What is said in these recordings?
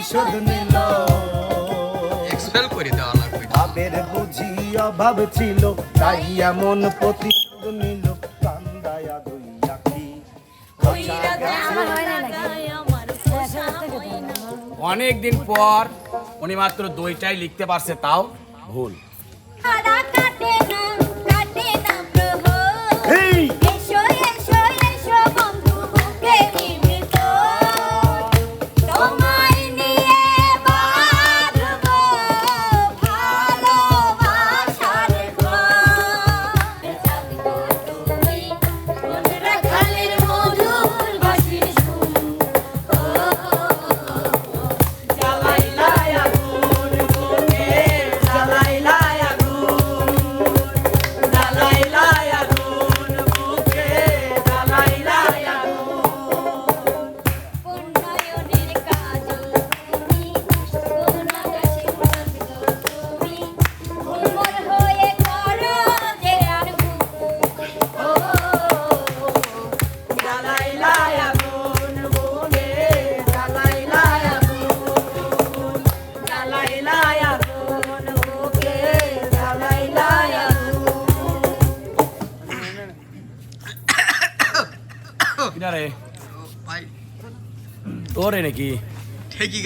প্রতিশোধ নিল। এক্সপেল করে দেওয়া লাগবে ভাবের বুঝি অভাব ছিল তাই এমন প্রতিশোধ নিল। কান্দায়া দুই আখি আমার হয় না নাকি অনেক দিন পর উনি মাত্র দুইটাই লিখতে পারছে তাও ভুল। কাটে না কাটে না প্রভু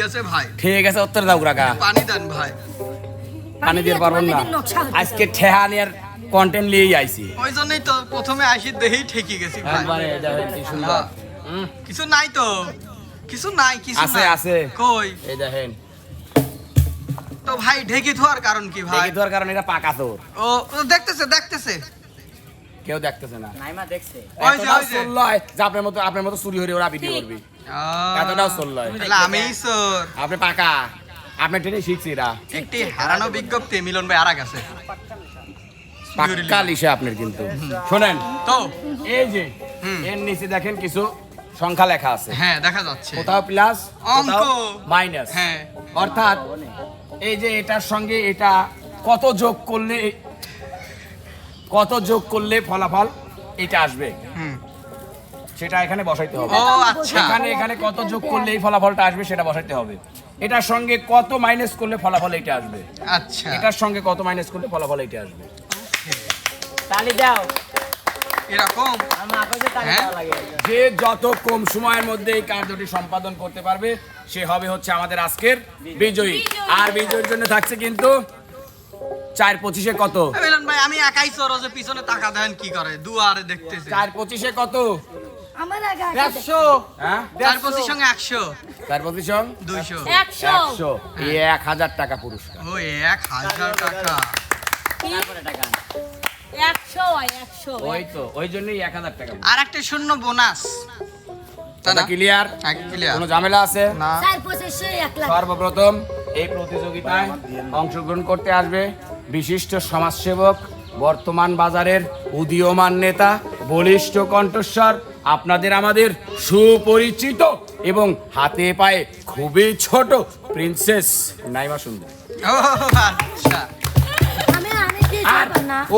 গেছে ভাই। ঠিক আছে উত্তর দাও কাকা পানি দেন ভাই। পানি দিয়ে পারবেন না। আজকে ঠেহানিয়ার কন্টেন্ট নিয়েই আইছি। ওই জন্যই তো প্রথমে আসি গেছি ভাই। একবারে কি সুন্দর। হ্যাঁ। কিছু নাই তো। কিছু নাই কিছু আছে, আছে। কই? এই দেখেন। তো ভাই ঢেকে ধোয়ার কারণ কি ভাই? দেখি তোর কারণ এটা পাকা তোর ও দেখতেছে দেখতেছে। কেউ দেখতেছে না। নাইমা দেখছে। এতটাও ওই যে। হয় যে। আপনার মতো আপনার মতো চুরি হলে ওরা ভিডিও করবি। এতটাও হয় আমি আপনি পাকা। আপনার ট্রেনে শিখছি এরা। একটি হারানো বিজ্ঞপ্তি মিলন ভাই আরাক আছে। পাক্কা লিসে আপনার কিন্তু। শোনেন। তো। এই যে এর নিচে দেখেন কিছু সংখ্যা লেখা আছে। হ্যাঁ দেখা যাচ্ছে। কোথাও প্লাস অঙ্ক। মাইনাস হ্যাঁ। অর্থাৎ এই যে এটার সঙ্গে এটা কত যোগ করলে কত যোগ করলে ফলাফল এটা আসবে? হুম। সেটা এখানে বসাইতে হবে। আচ্ছা। এখানে এখানে কত যোগ করলে এই ফলাফলটা আসবে সেটা বসাইতে হবে। এটার সঙ্গে কত মাইনাস করলে ফলাফল এটা আসবে? আচ্ছা। এটার সঙ্গে কত মাইনাস করলে ফলাফল এটা আসবে? তালি দাও। এরকম? আমার আকাশে তালি হ্যাঁ? যে যত কম সময়ের মধ্যে এই কার্যটি সম্পাদন করতে পারবে সে হবে হচ্ছে আমাদের আজকের বিজয়ী। আর বিজয়ীর জন্য থাকছে কিন্তু চার পঁচিশে কত? ভাই আমি একাই চোর যে পিছনে টাকা দেন কি করে? দুয়ারে দেখতেছে। চার পঁচিশে কত? আমার আগে একশো হ্যাঁ? চার পঁচিশ সঙ্গে একশো। চার পঁচিশে দুইশো। একশো। একশো। এই এক হাজার টাকা পুরস্কার। ও এক হাজার টাকা। একশো একশো। ওই তো ওই জন্যই এক হাজার টাকা আর একটা শূন্য বোনাস? ক্লিয়ার? হ্যাঁ, কোনো ঝামেলা আছে? না। সর্বপ্রথম এই প্রতিযোগিতায় অংশগ্রহণ করতে আসবে। বিশিষ্ট সমাজসেবক বর্তমান বাজারের উদীয়মান নেতা বলিষ্ঠ কণ্ঠস্বর আপনাদের আমাদের সুপরিচিত এবং হাতে পায়ে খুবই ছোট প্রিন্সেস নাইমা সুন্দর। আচ্ছা আর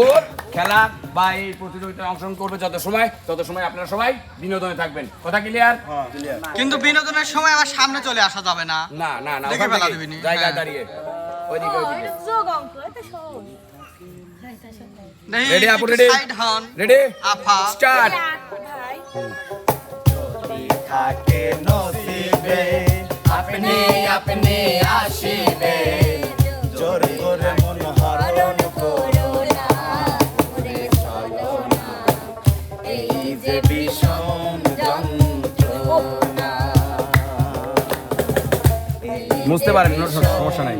ওর খেলা বা এই প্রতিযোগিতায় অংশগ্রহণ করবে যত সময় তত সময় আপনারা সবাই বিনোদনে থাকবেন। কথা ক্লিয়ার কিন্তু বিনোদনের সময় আবার সামনে চলে আসা যাবে না। না না না। জায়গায় হ্যাঁ। দাঁড়িয়ে। ওইদিকে ওইদিকে যোগ অঙ্ক এটা সহজ রেডি আপু রেডি রেডি আফা স্টার্ট থাকে নসিবে আপনি আপনি আসিবে জোর করে মন হরণ করো এই যে বিষম যন্ত্রণা বুঝতে পারেন সমস্যা নাই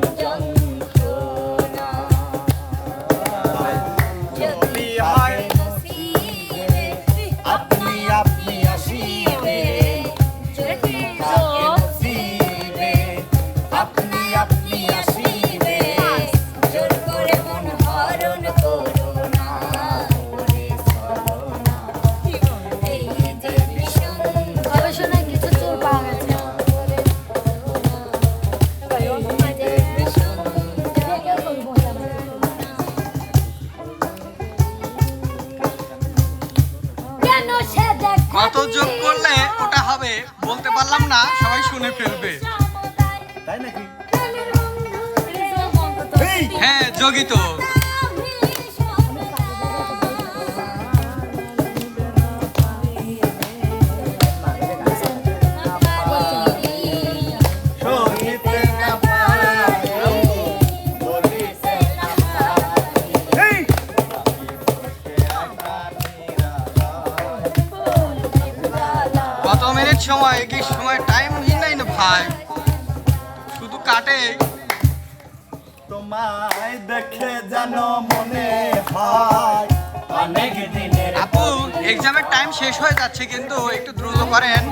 টাইম শেষ হয়ে যাচ্ছে কিন্তু একটু দ্রুত করেন।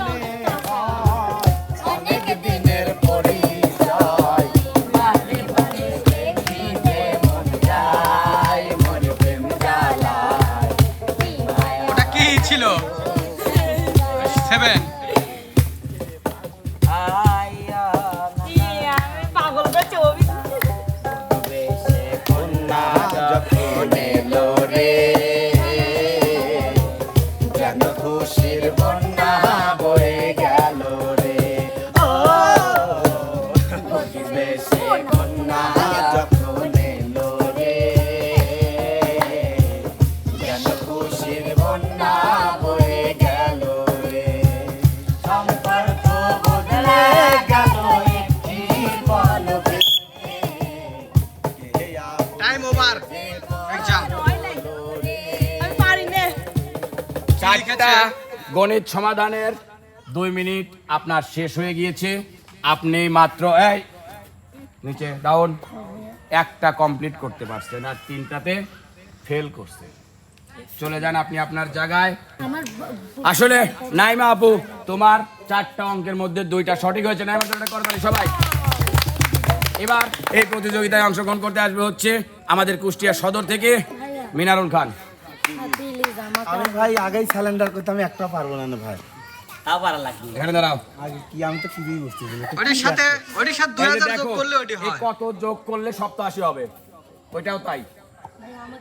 ওটা কি ছিল? সেভেন গণিত সমাধানের দুই মিনিট আপনার শেষ হয়ে গিয়েছে। আপনি মাত্র এই নিচে ডাউন একটা কমপ্লিট করতে পারছেন আর তিনটাতে ফেল করছে চলে যান আপনি আপনার জায়গায়। আসলে নাইমা আপু তোমার চারটা অঙ্কের মধ্যে দুইটা সঠিক হয়েছে। নাইমা দুইটা করবেন সবাই। এবার এই প্রতিযোগিতায় অংশগ্রহণ করতে আসবে হচ্ছে আমাদের কুষ্টিয়া সদর থেকে মিনারুল খান। আমি ভাই আগেই স্যালেন্ডার করতে আমি একটা পারব না না ভাই। তাও পারা লাগবে। এখানে দাঁড়াও। আগে কি আমি তো কিছুই বুঝতেছি না ওটির সাথে ওটির সাথে দুই এই যে হাজার যোগ করলে ওটি হয়। কত যোগ করলে হবে। ওইটাও তাই।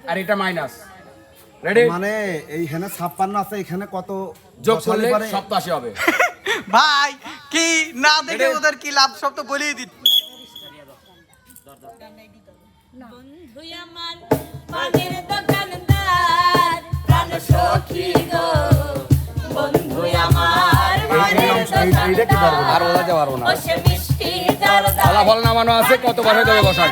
আর এটা মাইনাস রেডি মানে এইখানে ছাপ্পান্ন আছে এখানে কত যোগ করলে পরে- সপ্তাশি হবে। ভাই কি না দেখে ওদের কি লাভ? সব তো বলেই দিত বন্ধু আমার পানের দোকানদার আর বলা পারব না। ফলাফল নামানো আছে কত বছর ধরে বসান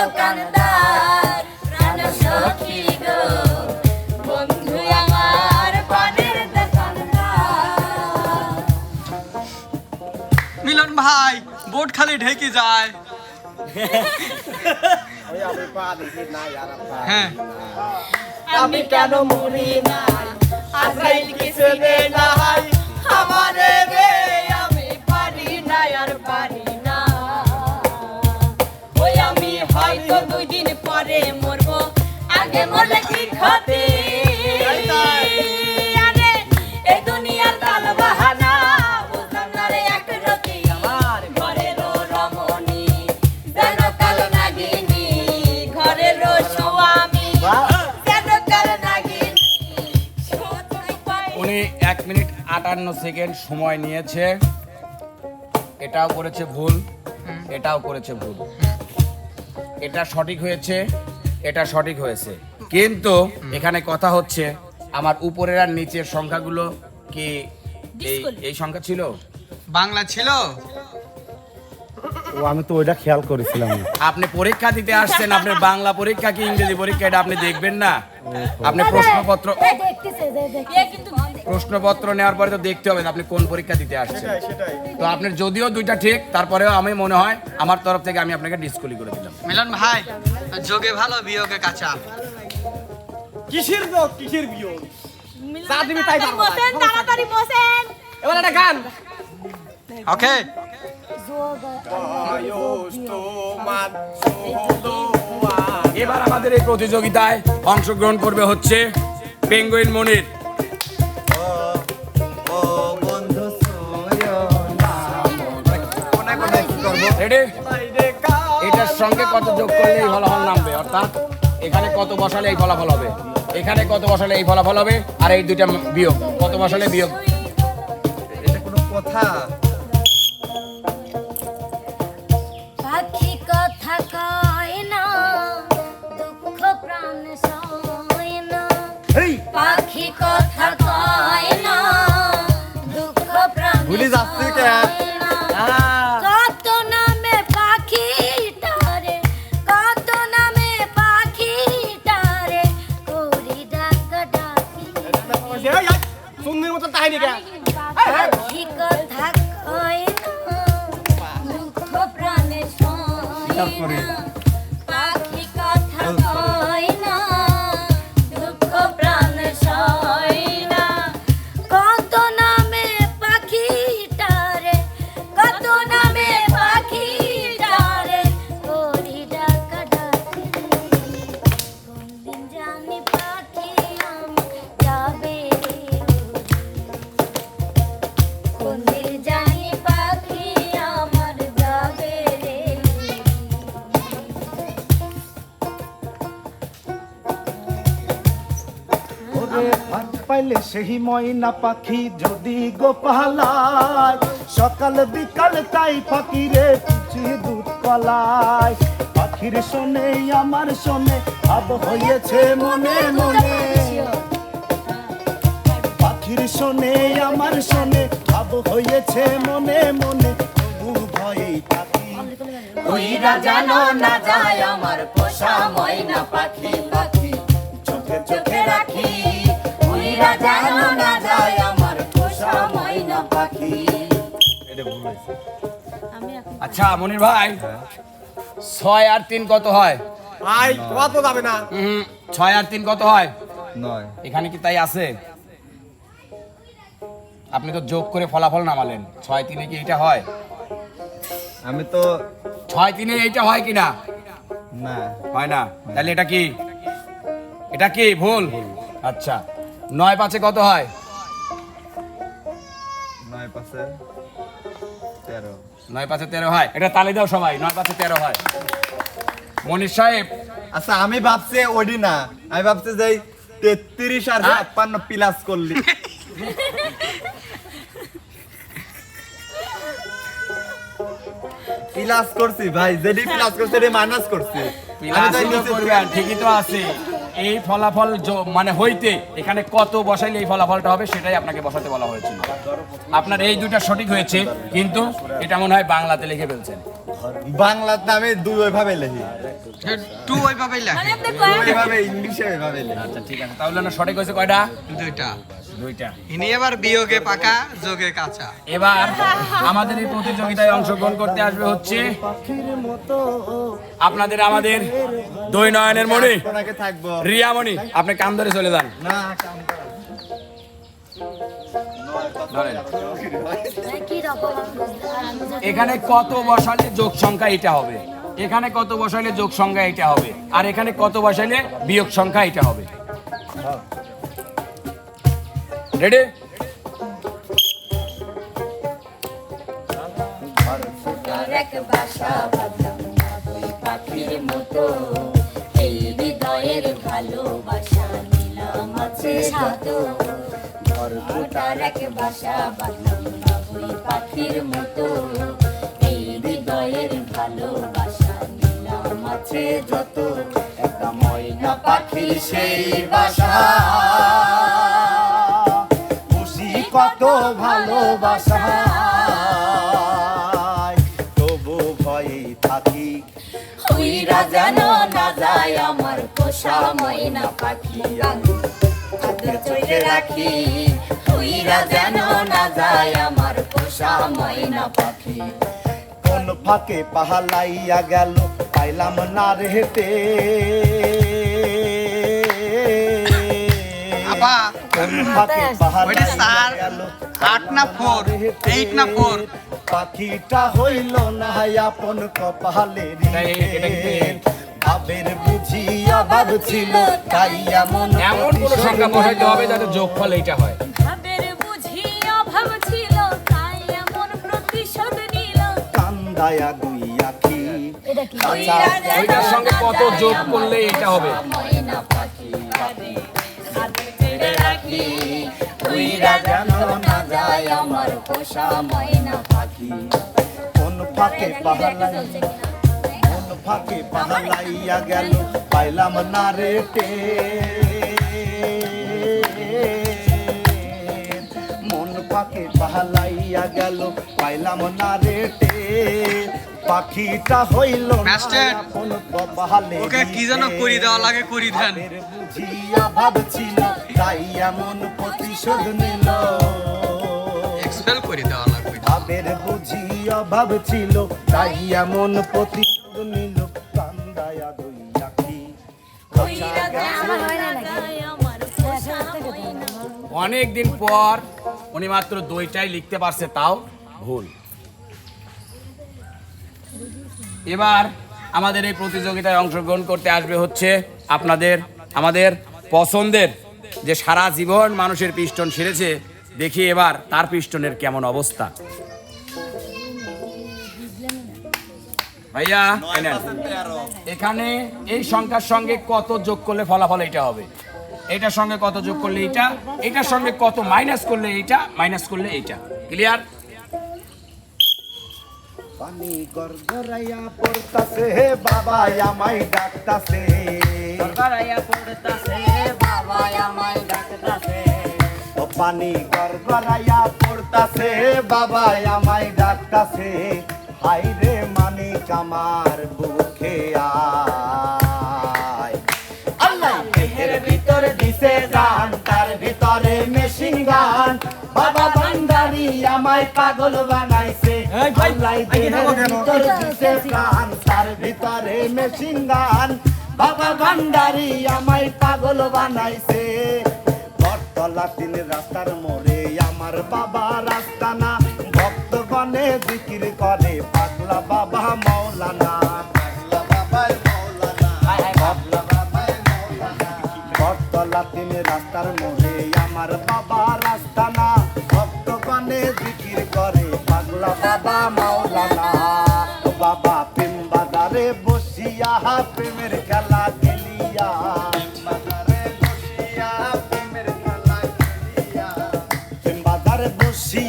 দোকানদার প্রাণ সখী গো। বন্ধু আমার পানের দোকানদার মিলন ভাই বোট খালি ঢেকে যায়। হ্যাঁ। আমি কেন মরি না? আজরাইল কিছু দে না আমারে আমি পারি না আর পারি হয়তো দুই দিন পরে মরবো। আগে মরলে কি ক্ষতি? আরে এই দুনিয়ার তাল বাহানা বুঝলাম না রে এক রতি। আমার। ঘরেরও রমণী যেন কাল নাগিনী ঘরেরও স্বামী যেন কাল নাগিনী। উনি এক মিনিট আটান্ন সেকেন্ড সময় নিয়েছে। এটাও করেছে ভুল এটাও করেছে ভুল। এটা সঠিক হয়েছে এটা সঠিক হয়েছে। কিন্তু এখানে কথা হচ্ছে আমার উপরের আর নিচের সংখ্যাগুলো কি এই এই সংখ্যা ছিল? বাংলা ছিল? ও আমি তো ওইটা খেয়াল করেছিলাম আপনি পরীক্ষা দিতে আসছেন আপনার বাংলা পরীক্ষা কি ইংরেজি পরীক্ষা এটা আপনি দেখবেন না? আপনি প্রশ্নপত্র এ কিন্তু প্রশ্নপত্র নেওয়ার পরে তো দেখতে হবে আপনি কোন পরীক্ষা দিতে আসছেন। তো আপনার যদিও দুইটা ঠিক তারপরেও আমি মনে হয় আমার তরফ থেকে আমি আপনাকে ডিসকুলি করে দিলাম। মিলন ভাই যোগে ভালো বিয়োগে কাঁচা। কিসের যোগ কিসের বিয়োগ? যা দিবি তাই পারব। তাড়াতাড়ি বসেন। এবার একটা গান। ওকে। এবার আমাদের এই প্রতিযোগিতায় অংশগ্রহণ করবে হচ্ছে পেঙ্গুইন মনির। রেডি এটার সঙ্গে কত যোগ করলে এই ফলাফল নামবে? অর্থাৎ এখানে কত বসালে এই ফলাফল হবে? এখানে কত বসালে এই ফলাফল হবে? আর এই দুইটা বিয়োগ কত বসালে বিয়োগ? পাখি কথা কয় না দুঃখ প্রাণ সয় না। পাখি কথা কয় না দুঃখ প্রাণ ভুলে যাচ্ছে কে? সুন্দর মতো তাই নিকা। কথা কয় না মুখ প্রাণে সেই ময়না পাখি যদি গোপালায়, সকাল বিকাল তাই ফাঁকিরে পুচি দুধ কলায় পাখির শোনে, আমার শোনে, ভাব হয়েছে মনে মনে। পাখির শোনে, আমার শোনে, ভাব হয়েছে মনে মনে। ভয়ে থাকি। ওইরা জানো না যায় আমার পোষা ময়না পাখি পাখি। চোখে চোখে রাখি। ওইরা জানো না যায় আমার পোষা ময়না পাখি। আচ্ছা মনির ভাই ছয় আর তিন কত হয়? ভাই কত যাবে না। ছয় আর তিন কত হয়? নয়। এখানে কি তাই আছে? আপনি তো যোগ করে ফলাফল নামালেন। ছয় তিনে কি এটা হয়? আমি তো ছয় তিনে এইটা হয় কি না? না। হয় না? তাহলে এটা কি? এটা কি? ভুল। আচ্ছা। নয় পাঁচে কত হয়? নয় পাশে তেরো। নয় পাঁচে তেরো হয়। এটা তালি দাও সবাই নয় পাঁচে তেরো হয়। মনির সাহেব। আচ্ছা আমি ভাবছি ওডি না আমি ভাবছি যে তেত্রিশ আর? ছাপ্পান্ন প্লাস করলি। প্লাস করছি ভাই যেটি প্লাস করছি মাইনাস করছি। ঠিকই তো আছে। এই ফলাফল মানে হইতে এখানে কত বসাইলে এই ফলাফলটা হবে সেটাই আপনাকে বসাতে বলা হয়েছিল। আপনার এই দুটা সঠিক হয়েছে কিন্তু এটা মনে হয় বাংলাতে লিখে ফেলছেন। বাংলার নামে দুই ওইভাবে লেখে। টু ওইভাবেই মানে আপনি কয়েক ওইভাবে ইংলিশে ওইভাবে লেখি। আচ্ছা ঠিক আছে। তাহলে না সঠিক হয়েছে কয়টা? দুইটা। দুইটা। ইনি এবার বিয়োগে পাকা যোগে কাঁচা। এবার আমাদের এই প্রতিযোগিতায় অংশগ্রহণ করতে আসবে হচ্ছে আপনাদের আমাদের দুই নয়নের মণি থাকব। রিয়ামণি আপনি কান ধরে চলে যান। না এখানে কত বসালে যোগ সংখ্যা এটা হবে। এখানে কত বসালে যোগ সংখ্যা এটা হবে। আর এখানে কত বসালে বিয়োগ সংখ্যা এটা হবে। রেডি পাখির মতো। এই হৃদয়ের ভালোবাসা নিলাম আছে সাত তার এক বাসা বাঁধলাম ওই পাখির মতো। এই হৃদয়ের ভালোবাসা নিলাম আছে যত। একটা ময়না পাখির সেই বাসা। কত ভালোবাসা তবু ভয় উইরা যেন না যায় আমার পোষা ময়না পাখি আদর রাখি। উইরা যেন না যায় আমার পোষা ময়না পাখি। কোন ফাঁকে পাহালাইয়া গেল পাইলাম না রেহেতে আপা, কোন ওইটা স্যার, আট না ফোর, এইট না ফোর? পাখিটা হইল না আপন। ভাবের বুঝি অভাব ছিল তাই এমন এমন কোন সংখ্যা বসাইতে হবে যাতে যোগফল এইটা হয়। ভাবের বুঝি অভাব ছিল তাই এমন প্রতিশোধ নিল। কান্দায়া দুই আখি ওইটার সঙ্গে কত যোগ করলে এটা হবে? রাখি উইরা যেন না যায় আমার পোষা ময়না পাখি। কোন ফাঁকে পাহালাই কোন? ফাঁকে পাহালাইয়া গেল পাইলাম না রেটে মন ফাঁকে পাহালাইয়া গেল পাইলাম না রেটে পাখিটা হইল ওকে কি যেন করি দেওয়া লাগে করি দেন বুঝিয়া ভাব ছিল তাই এমন প্রতিশোধ নিল। এক্সপেল করে দেওয়া লাগবে ভাবের বুঝি অভাব ছিল তাই এমন প্রতিশোধ নিল। কান্দায়া দুই আখি উইরা যেন না যায় আমার পোষা ময়না অনেক দিন পর উনি মাত্র দুইটাই লিখতে পারছে তাও ভুল। এবার আমাদের এই প্রতিযোগিতায় অংশগ্রহণ করতে আসবে হচ্ছে আপনাদের, আমাদের পছন্দের যে সারা জীবন মানুষের পিস্টন সেরেছে, দেখি এবার তার পিস্টনের কেমন অবস্থা। ভাইয়া এখানে এই সংখ্যার সঙ্গে কত যোগ করলে ফলাফল এটা হবে? এটার সঙ্গে কত যোগ করলে এটা এটার সঙ্গে কত মাইনাস করলে এইটা? মাইনাস করলে এইটা। ক্লিয়ার? পানি গড়গড়াইয়া পড়তাছে বাবা আমাই ডাকতাছে। বাবা আমায় ডাকতাছে। ও পানি গড়গড়াইয়া পড়তাছে বাবা আমাই ডাকতাছে। হাই রে মানিক আমার বুকে আয়। আল্লাহ দেহের ভিতর দিছে গান ভান্ডারি আমায় পাগল বানাইছে। দেহের ভিতর দিছে গান তার ভিতরে মেশিন গান। বাবা ভান্ডারি আমায় পাগল বানাইছে। বটতলা তিন রাস্তার মোড়ে আমার বাবা রাস্তা না। ভক্তগণে জিকির করে পাগলা বাবা মৌলানা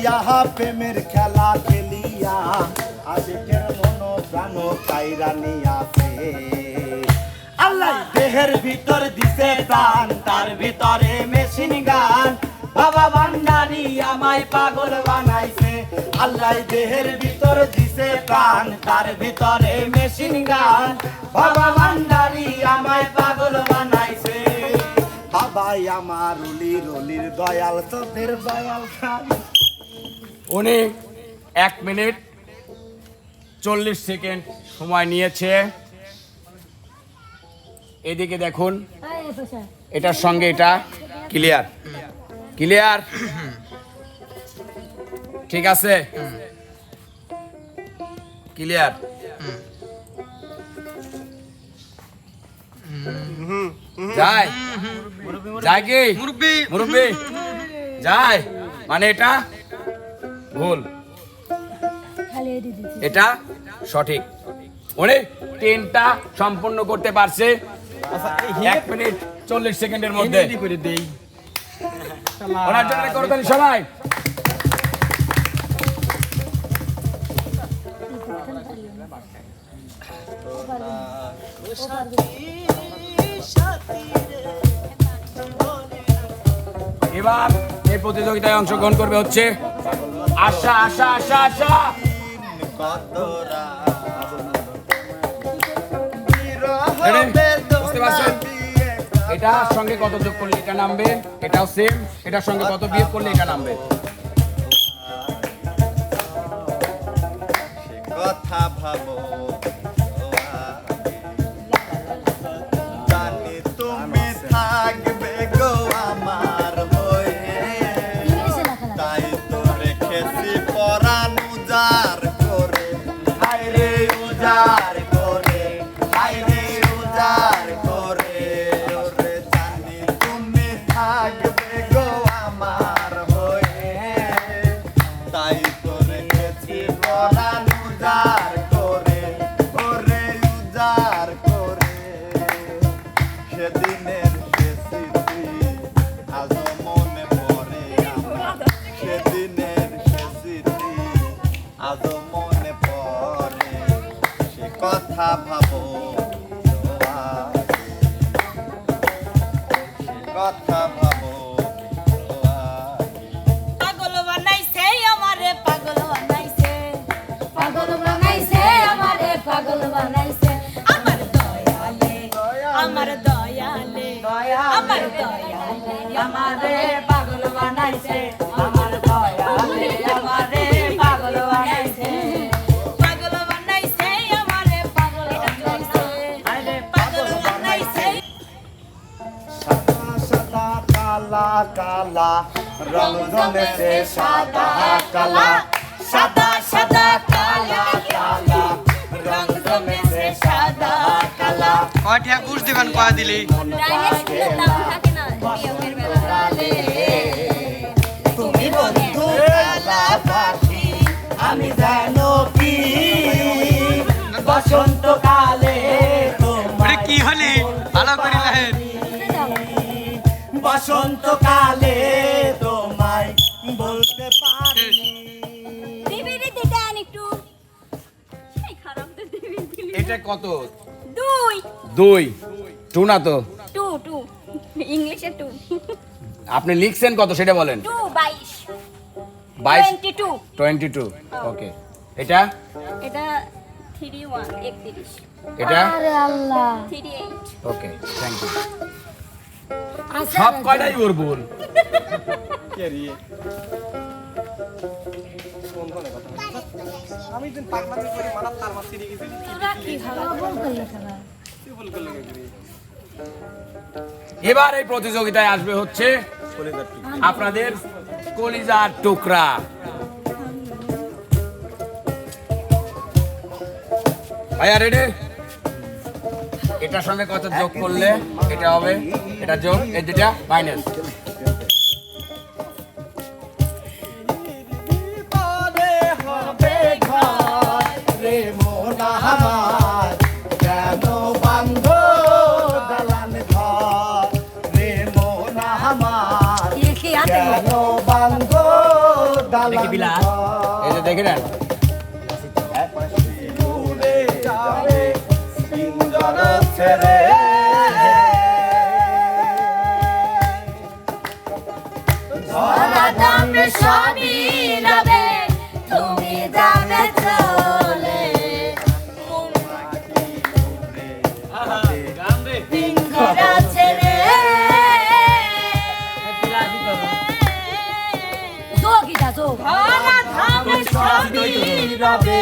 বসিয়া প্রেমের খেলা খেলিয়া আজকের মন প্রাণ কাইরা নিয়াছে আল্লাহ দেহের ভিতর দিছে প্রাণ তার ভিতরে মেশিন গান বাবা ভান্ডারি আমায় পাগল বানাইছে আল্লাহ দেহের ভিতর দিছে প্রাণ তার ভিতরে মেশিন গান বাবা ভান্ডারি আমায় পাগল বানাইছে বাবাই আমার রুলি রুলির দয়াল তোদের দয়াল খান উনি এক মিনিট চল্লিশ সেকেন্ড সময় নিয়েছে। এদিকে দেখুন। এটার সঙ্গে এটা ক্লিয়ার ক্লিয়ার ঠিক আছে? ক্লিয়ার যায়। যায় কি? মুরব্বী। মুরব্বী। যায়। মানে এটা? ভুল। এটা সঠিক। উনি তিনটা সম্পূর্ণ করতে পারছে। এক মিনিট চল্লিশ সেকেন্ডের মধ্যে। ওনার জন্য করবেন সবাই। এবার এই প্রতিযোগিতায় অংশগ্রহণ করবে হচ্ছে আশা আশা আশা আশা। এটার সঙ্গে কত যোগ করলে এটা নামবে? এটাও সেম এটার সঙ্গে কত বিয়োগ করলে এটা নামবে? কথা ভাবো। কথা ভাবো। রং জমেছে সাদা কালা সাদা সাদা কালা কালা। রং সাদা কালা। কয়টা ঘুষ দিবেন কয়া দিলি। তুমি বন্ধু আমি জানো কি? বসন্তকালে কি হলি? ভালো বসন্তকালে এটা কত? দুই। দুই। টু না তো? Two two. ইংলিশে টু। আপনি লিখছেন কত সেটা বলেন। টু বাইশ। বাইশ? Twenty two. Twenty two okay. এটা? এটা থ্রি ওয়ান একত্রিশ। এটা? Three eight. Okay thank you. সব কয়টাই ওর ভুল এবার এই প্রতিযোগিতায় আসবে হচ্ছে আপনাদের কলিজার টুকরা। ভাইয়া রেডি এটার সঙ্গে কত যোগ করলে এটা হবে? এটা যোগ, এই দুটা মাইনাস পিঞ্জর ছেড়ে ধরা দামে সবই রবে তুমি যাবে চলে। ঘোরা ছেড়ে যোগিতা যোগ ধরা ধামে সবই রবে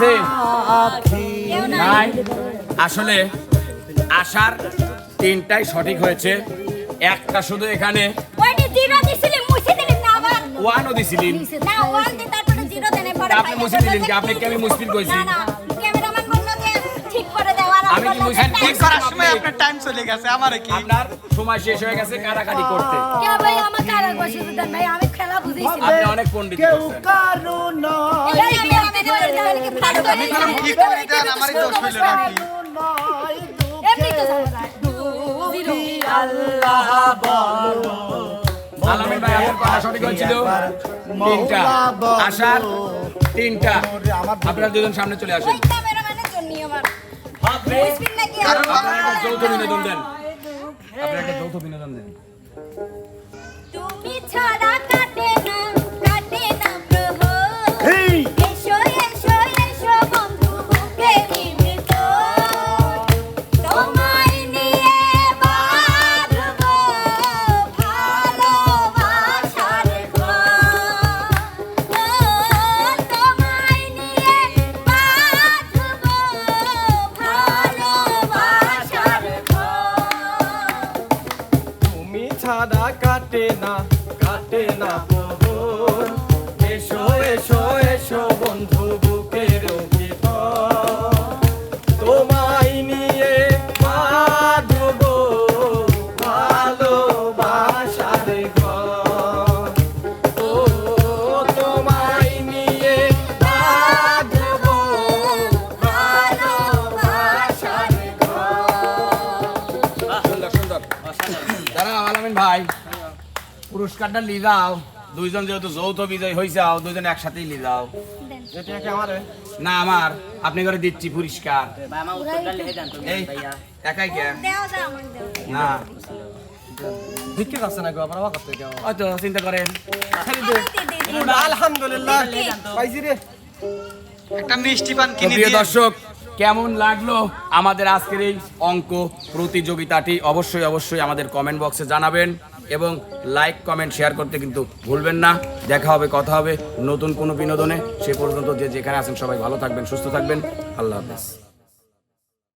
আছে? নাই। আসলে আসার তিনটাই সঠিক হয়েছে। একটা শুধু এখানে। ওয়ানও দিছিলেন আপনি মুছে দিলেন কি? আপনি কি? আমি মুশকিল কইছি? ঠিক করার সময় আপনার টাইম চলে গেছে আমারে কি? আপনার সময় শেষ হয়ে গেছে কারাকারি করতে। কে ভাই আমাকে আর বসে দেন ভাই আমি খেলা বুঝেছি। আপনি অনেক পণ্ডিত কেউ কারও নয়। আমি আমি ধরে ধরে কি ফাড়ো আমি বললাম কি করে দেন আমারই দোষ হইল নাকি? এমনি তো ঝামেলা জিরো। আলামিন ভাই আপনার কথা সঠিক হয়েছিল। তিনটা। আসার তিনটা। আপনারা দুজন সামনে চলে আসেন। একটা যৌথ বিনোদন দেন। আপনারা একটা তুমি ছাড়া কাটে পুরস্কারটা নিয়ে যাও। দুইজন যেহেতু যৌথ বিজয় হয়ে যাও দুইজন একসাথেই নিয়ে যাও। আমার না আমার আপনি করে দিচ্ছি পুরস্কার। এই একাই কে? না। গো করতে কেমন হয়তো চিন্তা করেন। আলহামদুলিল্লাহ পাইছি রে। একটা মিষ্টি পান কিনে দিয়ে। দর্শক কেমন লাগল আমাদের আজকের এই অঙ্ক প্রতিযোগিতাটি? অবশ্যই অবশ্যই আমাদের কমেন্ট বক্সে জানাবেন। এবং লাইক, কমেন্ট, শেয়ার করতে কিন্তু ভুলবেন না। দেখা হবে, কথা হবে নতুন কোনো বিনোদনে। সে পর্যন্ত যে যেখানে আছেন সবাই ভালো থাকবেন, সুস্থ থাকবেন। আল্লাহ হাফেজ।